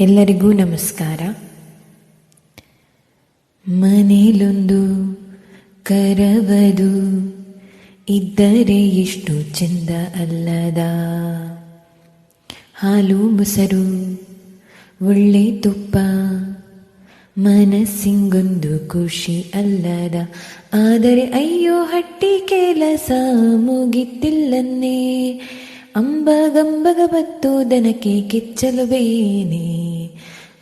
ಎಲ್ಲರಿಗೂ ನಮಸ್ಕಾರ. ಮನೇಲೊಂದು ಕರವದು, ಇದ್ದರೆ ಎಷ್ಟು ಚಂದ ಅಲ್ಲದ. ಹಾಲು, ಮೊಸರು, ಒಳ್ಳೆ ತುಪ್ಪ, ಮನಸ್ಸಿಂಗೊಂದು ಖುಷಿ ಅಲ್ಲದ. ಆದರೆ ಅಯ್ಯೋ, ಹಟ್ಟಿ ಕೆಲಸ ಮುಗಿತಿಲ್ಲನ್ನೇ. ಅಂಬಗಂಬಗ ಬತ್ತು ದನಕ್ಕೆ ಕಿಚ್ಚಲು ಬೇನೆ.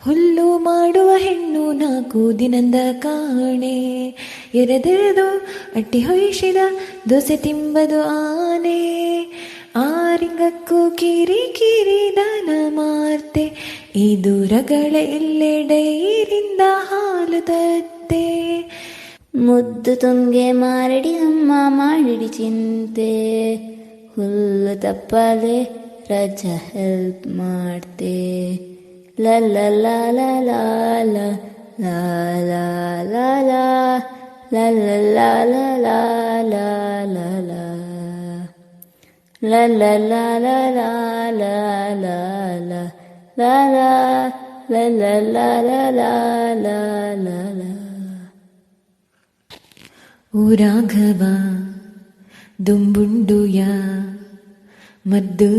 ಹುಲ್ಲು ಮಾಡುವ ಹೆಣ್ಣು ನಾಲ್ಕು ದಿನದ ಕಾಣೆ. ಎರೆದೆರೆದು ಅಟ್ಟಿ ಹೊಯ್ಸಿದ ದೋಸೆ ತಿಂಬದು ಆನೆ. ಆರಿಂಗಕ್ಕೂ ಕಿರಿ ಕಿರಿ ದನ ಮಾರ್ತೆ. ಈ ದೂರಗಳ ಇಲ್ಲೇ ಹಾಲು ತತ್ತೆ. ಮುದ್ದು ತುಂಗೆ ಮಾರಡಿ ಅಮ್ಮ ಮಾಡಿಡಿ ಚಿಂತೆ. ಹುಲ್ಲು ತಪ್ಪಲೆ ರಜ ಹೆಲ್ಪ್ ಮಾಡ್ತೆ. ಲ ಲ ಲ ಲ ಲ ಲ ಲ ಲ ಲ ಲ ಲ ಲ ಲ ಲ ಲ ಲ ಲ ಲ La la la la la la la la la la la la la la la la la la ಊರಾಘವ ದುಂಬುಂಡುಯ ಮದ್ದು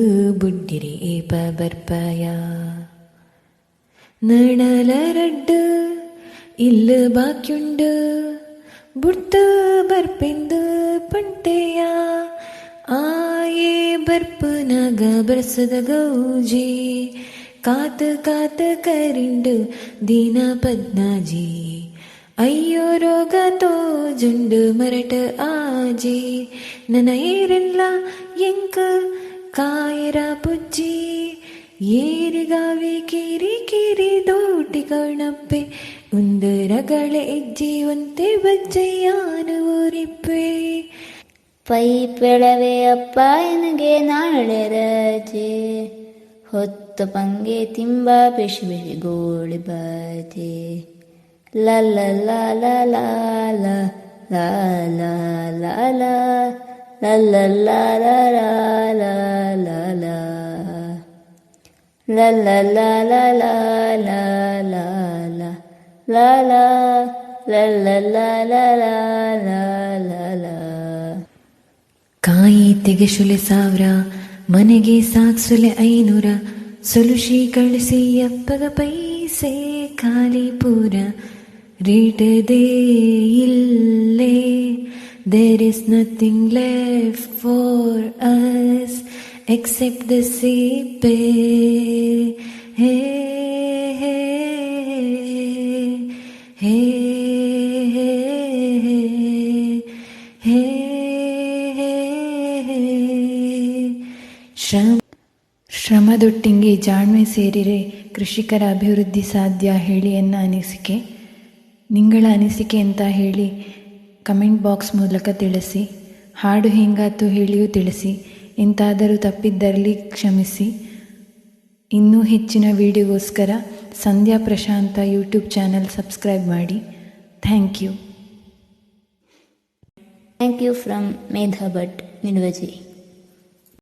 ಬುಡ್ಡಿರಿ ಏಪ ಬರ್ಪಯ ನಡಲರಡ್ಡು ಇಲ್ಲ ಬಾಕ್ಯುಂಡು ಬುಡ್ತು ಬರ್ಪೆಂದು ಪಂಟೆಯ ಆಯೇ ಬರ್ಪು ನಗ ಬರ್ಸದ ಗೌಜಿ ಕಾತು ಕಾತು ಕರಿಂಡು ದೀನ ಪದ್ನಾಜಿ ಅಯ್ಯೋ ರೋಗ ತೋಜುಂಡು ಮರಟ ಆಜಿ ನನ್ನ ಏರೆಲ್ಲ ಎಂಕ ಕಾಯರ ಪುಜ್ಜಿ ಏರಿಗಾವಿ ಕಿರಿ ಕಿರಿ ದೋಟಿಗಳಪ್ಪೆ ಉಂದರಗಳ ಎಜ್ಜಿಯುವಂತೆ ಜೀವಂತೆ ಊರಿಪ್ಪೆ ಪೈಪೆಳವೆ ಅಪ್ಪ ಎನಗೆ ನಾಳೆ ರಜೆ ಹೊತ್ತು ಪಂಗೆ ತಿಂಬ ಬಿಸಿ ಗೋಳಿ ಬಾಜೆ ಲಲ್ಲ ಲಾಲ ಲಾಲ ಲಾಲ ಲಾಲ ಲಾಲ ಲ la la la la la la la la la la la la la la la la ಕಾಯಿ ತೆಗೆಸುಲೆ ಸಾವಿರ ಮನೆಗೆ ಸಾಕ್ಸುಲೆ ಐನೂರ ಸೊಲುಷಿ ಕಳಿಸಿ ಅಪ್ಪಗ ಪೈಸೆ ಖಾಲಿ ಪೂರ ರೇಟದೇ ಇಲ್ಲೇ there is nothing left for us except the sea ಹೇ ಹೇ ಶ್ರಮ ಶ್ರಮದೊಟ್ಟಿಗೆ ಜಾಣ್ಮೆ ಸೇರಿರೆ ಕೃಷಿಕರ ಅಭಿವೃದ್ಧಿ ಸಾಧ್ಯ ಹೇಳಿ ಎನ್ನ ಅನಿಸಿಕೆ? ನಿಂಗಳ ಅನಿಸಿಕೆ ಅಂತ ಹೇಳಿ ಕಮೆಂಟ್ ಬಾಕ್ಸ್ ಮೂಲಕ ತಿಳಿಸಿ, ಹಾಡು ಹೆಂಗಾತು ಹೇಳಿಯೂ ತಿಳಿಸಿ. ಎಂತಾದರೂ ತಪ್ಪಿದ್ದರಲ್ಲಿ ಕ್ಷಮಿಸಿ. ಇನ್ನೂ ಹೆಚ್ಚಿನ ವಿಡಿಯೋಗೋಸ್ಕರ Sandhya Prashanth YouTube channel subscribe ಮಾಡಿ. Thank you. Thank you from Medha Bhat Midwaji.